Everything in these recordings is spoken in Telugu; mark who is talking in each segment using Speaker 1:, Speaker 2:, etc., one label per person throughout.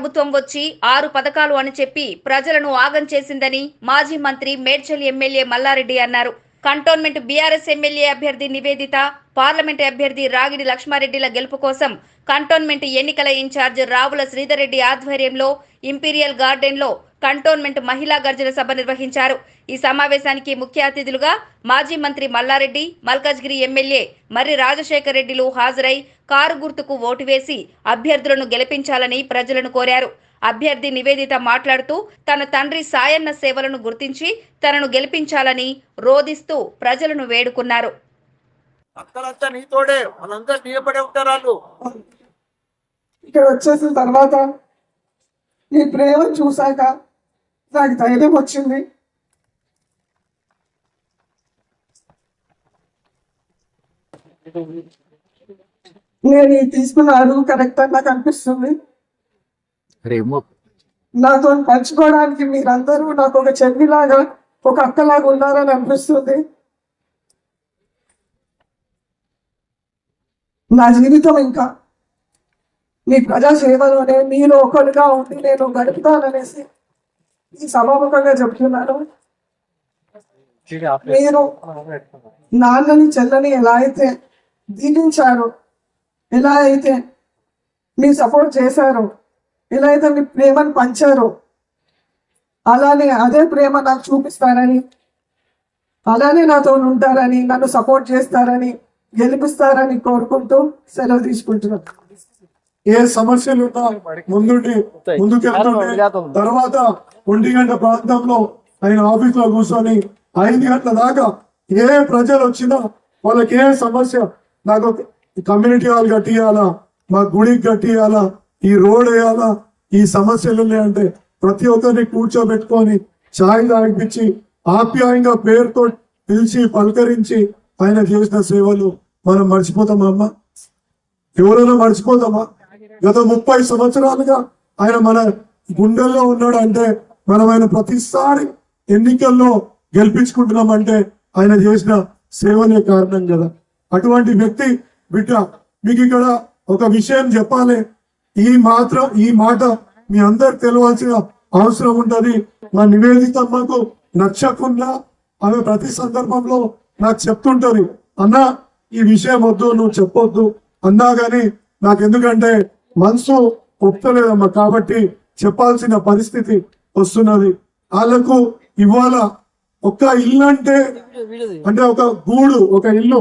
Speaker 1: ప్రభుత్వం వచ్చి ఆరు పథకాలు అని చెప్పి ప్రజలను ఆగం చేసిందని మాజీ మంత్రి మేడ్చల్ ఎమ్మెల్యే మల్లారెడ్డి అన్నారు. కంటోన్మెంట్ బీఆర్ఎస్ ఎమ్మెల్యే అభ్యర్థి నివేదిత పార్లమెంట్ అభ్యర్థి రాగిడి లక్ష్మారెడ్డిల గెలుపు కోసం కంటోన్మెంట్ ఎన్నికల ఇన్ఛార్జ్ రావుల శ్రీధర్రెడ్డి ఆధ్వర్యంలో ఇంపీరియల్ గార్డెన్లో కంటోన్మెంట్ మహిళా గర్జన సభ నిర్వహించారు. ఈ సమావేశానికి ముఖ్య అతిథులుగా మాజీ మంత్రి మల్లారెడ్డి మల్కాజ్గిరి ఎమ్మెల్యే మర్రి రాజశేఖర్ రెడ్డిలు హాజరై కారు గుర్తుకు ఓటు వేసి అభ్యర్థులను గెలిపించాలని ప్రజలను కోరారు. అభ్యర్థి నివేదిత మాట్లాడుతూ తన తండ్రి సాయన్న సేవలను గుర్తించి తనను గెలిపించాలని రోదిస్తూ ప్రజలను వేడుకున్నారు.
Speaker 2: అక్కడంతా నీతోడే వాళ్ళంతా నీయపడే ఉంటారు వాళ్ళు
Speaker 3: ఇక్కడ వచ్చేసిన తర్వాత నీ ప్రేమ చూశాక నాకు ధైర్యం వచ్చింది. నేను తీసుకున్న అడుగు కరెక్ట్ అని నాకు అనిపిస్తుంది. నాతో పంచుకోవడానికి మీరందరూ నాకు ఒక చెల్లిలాగా ఒక అక్కలాగా ఉన్నారని అనిపిస్తుంది. నా జీవితం ఇంకా మీ ప్రజా సేవలోనే మీలో ఒకరుగా ఉండి నేను గడుపుతాననేసి సభాముఖంగా చెప్తున్నాను. మీరు నాన్నని చెల్లని ఎలా అయితే దీవించారో ఎలా అయితే మీ సపోర్ట్ చేశారో ఎలా అయితే మీ ప్రేమను పంచారో అలానే అదే ప్రేమ నాకు చూపిస్తారని అలానే నాతో ఉంటారని నన్ను సపోర్ట్ చేస్తారని గెలిపిస్తారని కోరుకుంటూ సెలవు తీసుకుంటున్నాను.
Speaker 4: ఏ సమస్యలు ఉన్నా ముందుండి ముందుకెళ్తుంటే తర్వాత ఒంటి గంట ప్రాంతంలో ఆయన ఆఫీస్లో కూర్చొని ఐదు గంటల దాకా ఏ ప్రజలు వచ్చినా వాళ్ళకి ఏ సమస్య నాకు కమ్యూనిటీ హాల్ కట్టియాలా మా గుడికి కట్టియాలా ఈ రోడ్ వేయాలా ఈ సమస్యలు ఉన్నాయంటే ప్రతి ఒక్కరిని కూర్చోబెట్టుకొని ఛాయ్ తాగిపించి ఆప్యాయంగా పేరుతో పిలిచి పలకరించి ఆయన చేసిన సేవలు మనం మర్చిపోతామా అమ్మా? ఎవరైనా మర్చిపోతామా? గత ముప్పై సంవత్సరాలుగా ఆయన మన గుండెల్లో ఉన్నాడు అంటే మనం ఆయన ప్రతిసారి ఎన్నికల్లో గెలిపించుకుంటున్నామంటే ఆయన చేసిన సేవలే కారణం కదా. అటువంటి వ్యక్తి బిడ్డ మీకు ఇక్కడ ఒక విషయం చెప్పాలి. ఈ మాత్రం ఈ మాట మీ అందరు తెలియాల్సిన అవసరం ఉంటది మా నివేదితమ్మకు నచ్చకుండా ఆమె ప్రతి సందర్భంలో నాకు చెప్తుంటది. అన్నా ఈ విషయం వద్దు నువ్వు చెప్పొద్దు. అన్నా కానీ నాకు ఎందుకంటే మనసు ఒప్పుతలేదమ్మా కాబట్టి చెప్పాల్సిన పరిస్థితి వస్తున్నది. వాళ్ళకు ఇవాళ ఒక్క ఇల్లు అంటే అంటే ఒక గూడు ఒక ఇల్లు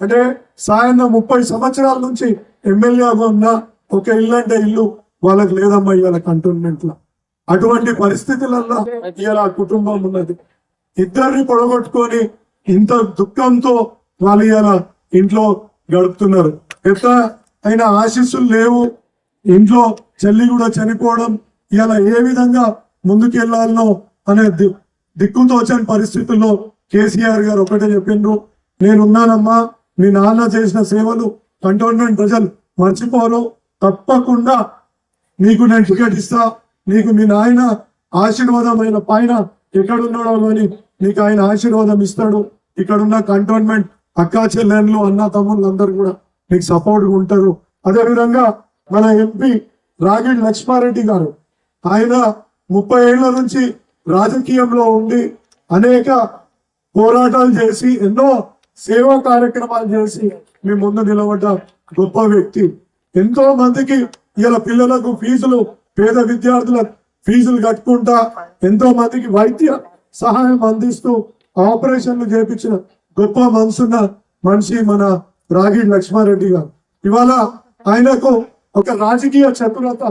Speaker 4: అంటే సాయంత్రం ముప్పై సంవత్సరాల నుంచి ఎమ్మెల్యేగా ఉన్న ఒక ఇల్లు అంటే ఇల్లు వాళ్ళకి లేదమ్మా ఇవాళ కంటోన్మెంట్లో. అటువంటి పరిస్థితులలో ఇవాళ కుటుంబం ఉన్నది. ఇద్దరిని పొడగొట్టుకొని ఇంత దుఃఖంతో వాళ్ళు ఇవాళ ఇంట్లో గడుపుతున్నారు. ఎట్లా అయినా ఆశీస్సులు లేవు. ఇంట్లో చెల్లి కూడా చనిపోవడం ఇలా ఏ విధంగా ముందుకెళ్ళాలనో అనే ది- దిక్కుతో వచ్చిన పరిస్థితుల్లో కేసీఆర్ గారు ఒకటే చెప్పిండ్రు. నేనున్నానమ్మా మీ నాన్న చేసిన సేవలు కంటోన్మెంట్ ప్రజలు మర్చిపోరు. తప్పకుండా నీకు నేను టికెట్ ఇస్తా. నీకు మీ నాయన ఆశీర్వాదమైన పైన ఎక్కడున్నాడో అని నీకు ఆయన ఆశీర్వాదం ఇస్తాడు. ఇక్కడున్న కంటోన్మెంట్ అక్కా చెల్లెళ్ళు అన్న తమ్ముళ్ళు అందరు కూడా నీకు సపోర్ట్గా ఉంటారు. అదేవిధంగా మన ఎంపీ రాగిడి లక్ష్మారెడ్డి గారు. ఆయన ముప్పై ఏళ్ళ నుంచి రాజకీయంలో ఉండి అనేక పోరాటాలు చేసి ఎన్నో సేవా కార్యక్రమాలు చేసి మీ ముందు నిలబడ్డ గొప్ప వ్యక్తి. ఎంతో మందికి ఇలా పిల్లలకు ఫీజులు పేద విద్యార్థుల ఫీజులు కట్టుకుంటా ఎంతో మందికి వైద్య సహాయం అందిస్తూ ఆపరేషన్లు చేపించిన గొప్ప మనసున్న మనిషి మన రాగిడి లక్ష్మారెడ్డి గారు. ఇవాళ ఆయనకు ఒక రాజకీయ చతురత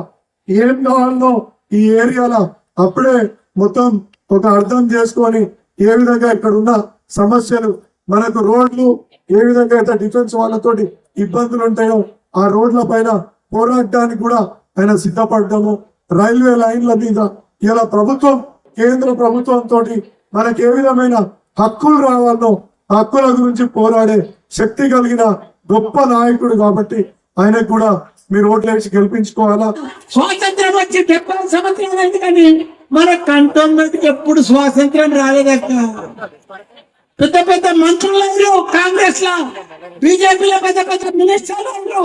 Speaker 4: ఏం కావాలో ఈ ఏరియాలో అప్పుడే మొత్తం ఒక అర్థం చేసుకొని ఏ విధంగా ఇక్కడ ఉన్న సమస్యలు మనకు రోడ్లు ఏ విధంగా అయితే డిఫెన్స్ వాళ్ళతోటి ఇబ్బందులు ఉంటాయో ఆ రోడ్ల పైన పోరాడడానికి కూడా ఆయన సిద్ధపడ్డము. రైల్వే లైన్ల మీద ఇలా ప్రభుత్వం కేంద్ర ప్రభుత్వం తోటి మనకి ఏ విధమైన హక్కులు రావాలో హక్కుల గురించి పోరాడే శక్తి కలిగిన గొప్ప నాయకుడు కాబట్టి ఆయనకు కూడా మీరు ఓట్లు వేసి గెలిపించుకోవాలా?
Speaker 5: స్వాతంత్రం వచ్చి డెబ్బై సంవత్సరాలు అయింది కానీ మన కంటోన్మెంట్కి ఎప్పుడు స్వాతంత్రం రాలేదక్క. పెద్ద పెద్ద మంత్రులు లేరు కాంగ్రెస్లో బీజేపీలో పెద్ద పెద్ద మినిస్టర్లు లేరు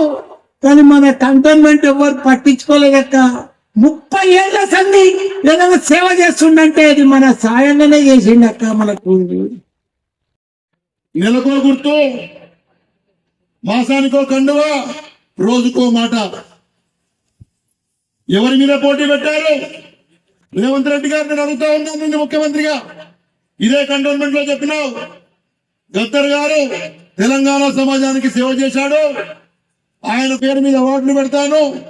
Speaker 5: కానీ మన కంటోన్మెంట్ ఎవరు పట్టించుకోలేదక్క. ముప్పై ఏళ్ళ సంధి ఏదైనా సేవ చేస్తుండంటే అది మన సాయంగానే చేసిండక్క మనకు.
Speaker 6: నెలకో గుర్తు మాసానికో కండువ? రోజుకో మాట. ఎవరి మీద పోటీ పెట్టారు? రేవంత్ రెడ్డి గారు నేను అడుగుతా ఉన్నాను నిన్ను ముఖ్యమంత్రిగా. ఇదే కంటోన్మెంట్లో చెప్పినావు. గద్దర్ గారు తెలంగాణ సమాజానికి సేవ చేశాడు. ఆయన పేరు మీద అవార్డులు పెడతాను.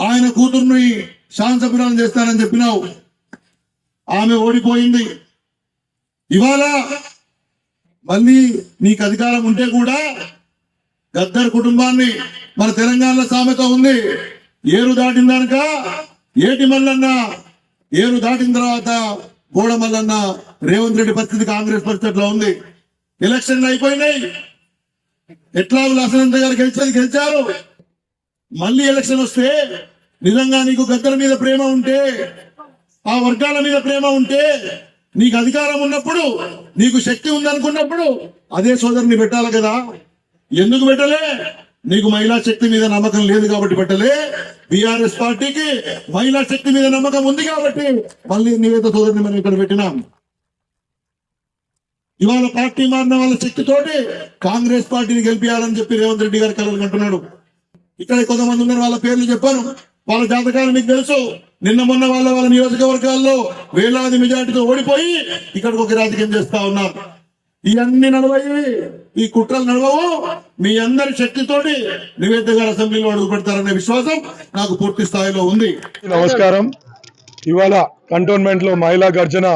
Speaker 6: ఆయన కూతుర్ని శాంతపురాలు చేస్తానని చెప్పినావు. ఆమె ఓడిపోయింది. ఇవాళ మళ్ళీ నీకు అధికారం ఉంటే కూడా గద్దర్ కుటుంబాన్ని మన తెలంగాణలో సామెత ఉంది. ఏరు దాటిన దానిక ఏటి మల్లన్న ఏరు దాటిన తర్వాత గోడ మల్లన్న రేవంత్ రెడ్డి పరిస్థితి కాంగ్రెస్ పరిస్థితి ఉంది. ఎలక్షన్లు అయిపోయినాయి. ఎట్లా లసనంత గారు గెలిచేది గెలిచారు. మళ్ళీ ఎలక్షన్ వస్తే నిజంగా నీకు గద్దల మీద ప్రేమ ఉంటే ఆ వర్గాల మీద ప్రేమ ఉంటే నీకు అధికారం ఉన్నప్పుడు నీకు శక్తి ఉందనుకున్నప్పుడు అదే సోదరుని పెట్టాలి కదా. ఎందుకు పెట్టలే? నీకు మహిళా శక్తి మీద నమ్మకం లేదు కాబట్టి పెట్టలే. బీఆర్ఎస్ పార్టీకి మహిళా శక్తి మీద నమ్మకం ఉంది కాబట్టి మళ్ళీ నివేద సోదరిని మనం ఇక్కడ పెట్టినాం. ఇవాళ పార్టీ మారిన వాళ్ళ శక్తితోటి కాంగ్రెస్ పార్టీని గెలిపించాలని చెప్పి రేవంత్ రెడ్డి గారు కలలు కంటున్నాడు. ఇక్కడ కొంతమంది ఉన్నారు వాళ్ళ పేర్లు చెప్పాను. వాళ్ళ జాతకాలు మీకు తెలుసు. నిన్న మొన్న వాళ్ళ వాళ్ళ నియోజకవర్గాల్లో వేలాది మెజార్టీతో ఓడిపోయి ఇక్కడికి ఒక రాజకీయం చేస్తా ఉన్నారు. ఇవన్నీ నడవయ్యి ఈ కుట్రలు నడవవు. మీ అందరి శక్తితోటి నివేద గారు అసెంబ్లీలో అడుగు పెడతారనే విశ్వాసం నాకు పూర్తి స్థాయిలో ఉంది.
Speaker 4: నమస్కారం. ఇవాళ కంటోన్మెంట్లో మహిళా గర్జన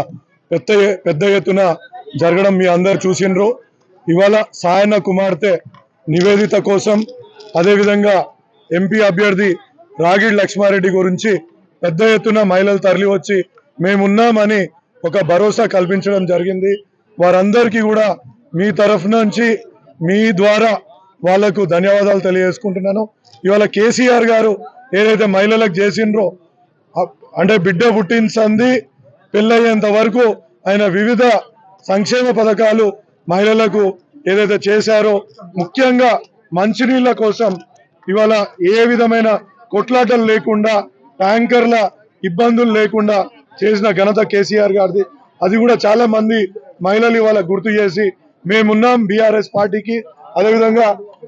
Speaker 4: పెద్ద పెద్ద ఎత్తున జరగడం మీ అందరు చూసిండ్రు. ఇవాళ సాయన్న కుమార్తె నివేదిత కోసం అదేవిధంగా ఎంపీ అభ్యర్థి రాగిడ్ లక్ష్మారెడ్డి గురించి పెద్ద ఎత్తున మహిళలు తరలి వచ్చి మేమున్నామని ఒక భరోసా కల్పించడం జరిగింది. వారందరికీ కూడా మీ తరఫు నుంచి మీ ద్వారా వాళ్ళకు ధన్యవాదాలు తెలియజేసుకుంటున్నాను. ఇవాళ కేసీఆర్ గారు ఏదైతే మహిళలకు చేసిండ్రో అంటే బిడ్డ పుట్టించింది పెళ్ళయ్యేంత వరకు ఆయన వివిధ సంక్షేమ పథకాలు మహిళలకు ఏదైతే చేశారో ముఖ్యంగా మంచినీళ్ళ కోసం ఇవాళ ఏ విధమైన కొట్లాటలు లేకుండా ట్యాంకర్ల ఇబ్బందులు లేకుండా చేసిన ఘనత కేసీఆర్ గారిది. అది కూడా చాలా మంది మహిళలు ఇవాళ గుర్తు చేసి మేమున్నాం బీఆర్ఎస్ పార్టీకి. అదేవిధంగా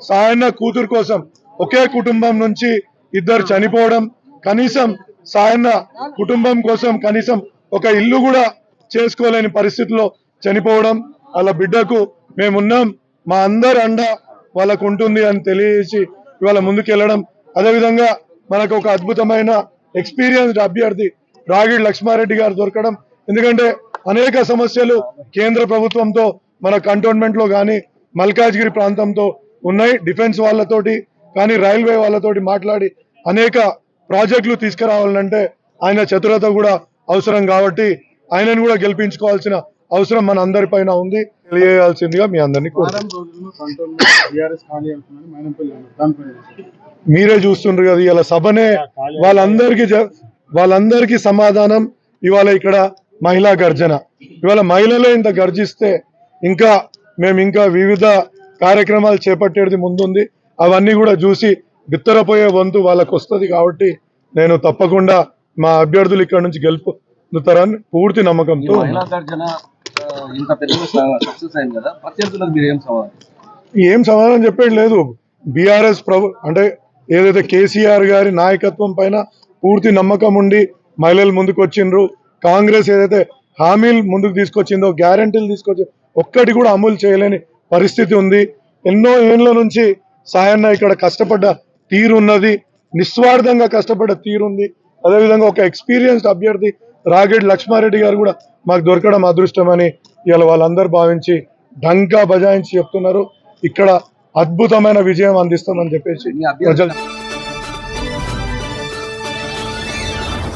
Speaker 4: సాయన్న కూతురు కోసం ఒకే కుటుంబం నుంచి ఇద్దరు చనిపోవడం కనీసం సాయన్న కుటుంబం కోసం కనీసం ఒక ఇల్లు కూడా చేసుకోలేని పరిస్థితిలో చనిపోవడం వాళ్ళ బిడ్డకు మేమున్నాం మా అందరి అండ వాళ్ళకు ఉంటుంది అని తెలియజేసి ఇవాళ ముందుకెళ్ళడం. అదేవిధంగా మనకు ఒక అద్భుతమైన ఎక్స్పీరియన్స్డ్ అభ్యర్థి రాగిడి లక్ష్మారెడ్డి గారు దొరకడం. ఎందుకంటే అనేక సమస్యలు కేంద్ర ప్రభుత్వంతో మన కంటోన్మెంట్లో కానీ మల్కాజ్గిరి ప్రాంతంతో ఉన్నాయి. డిఫెన్స్ వాళ్ళతోటి కానీ రైల్వే వాళ్ళతోటి మాట్లాడి అనేక ప్రాజెక్టులు తీసుకురావాలంటే ఆయన చతురత కూడా అవసరం కాబట్టి ఆయనను కూడా గెలిపించుకోవాల్సిన అవసరం మన అందరిపైన ఉంది. తెలియజేయాల్సిందిగా మీ అందరినీ మీరే చూస్తుండ్రు కదా ఇవాళ సభనే వాళ్ళందరికీ వాళ్ళందరికీ సమాధానం ఇవాళ ఇక్కడ మహిళా గర్జన. ఇవాళ మహిళలే ఇంత గర్జిస్తే ఇంకా మేము ఇంకా వివిధ కార్యక్రమాలు చేపట్టేది ముందుంది. అవన్నీ కూడా చూసి బిత్తరపోయే వంతు వాళ్ళకు వస్తుంది కాబట్టి నేను తప్పకుండా మా అభ్యర్థులు ఇక్కడ నుంచి గెలుపుతారని పూర్తి నమ్మకంతో
Speaker 7: ఏం
Speaker 4: సమాధానం చెప్పేది లేదు. బీఆర్ఎస్ ప్రభు అంటే ఏదైతే కేసీఆర్ గారి నాయకత్వం పైన పూర్తి నమ్మకం ఉండి మహిళలు ముందుకు వచ్చిండ్రు కాంగ్రెస్ ఏదైతే హామీలు ముందుకు తీసుకొచ్చిందో గ్యారంటీలు తీసుకొచ్చి ఒక్కటి కూడా అమలు చేయలేని పరిస్థితి ఉంది. ఎన్నో ఏళ్ళ నుంచి సాయన్న ఇక్కడ కష్టపడ్డ తీరు ఉన్నది. నిస్వార్థంగా కష్టపడ్డ తీరుంది అదేవిధంగా ఒక ఎక్స్పీరియన్స్డ్ అభ్యర్థి రాగేడ్ లక్ష్మారెడ్డి గారు కూడా మాకు దొరకడం అదృష్టమని ఇవాళ వాళ్ళందరూ భావించి డంకా బజాయించి చెప్తున్నారు. ఇక్కడ అద్భుతమైన విజయం అందిస్తామని చెప్పేసి ప్రజలు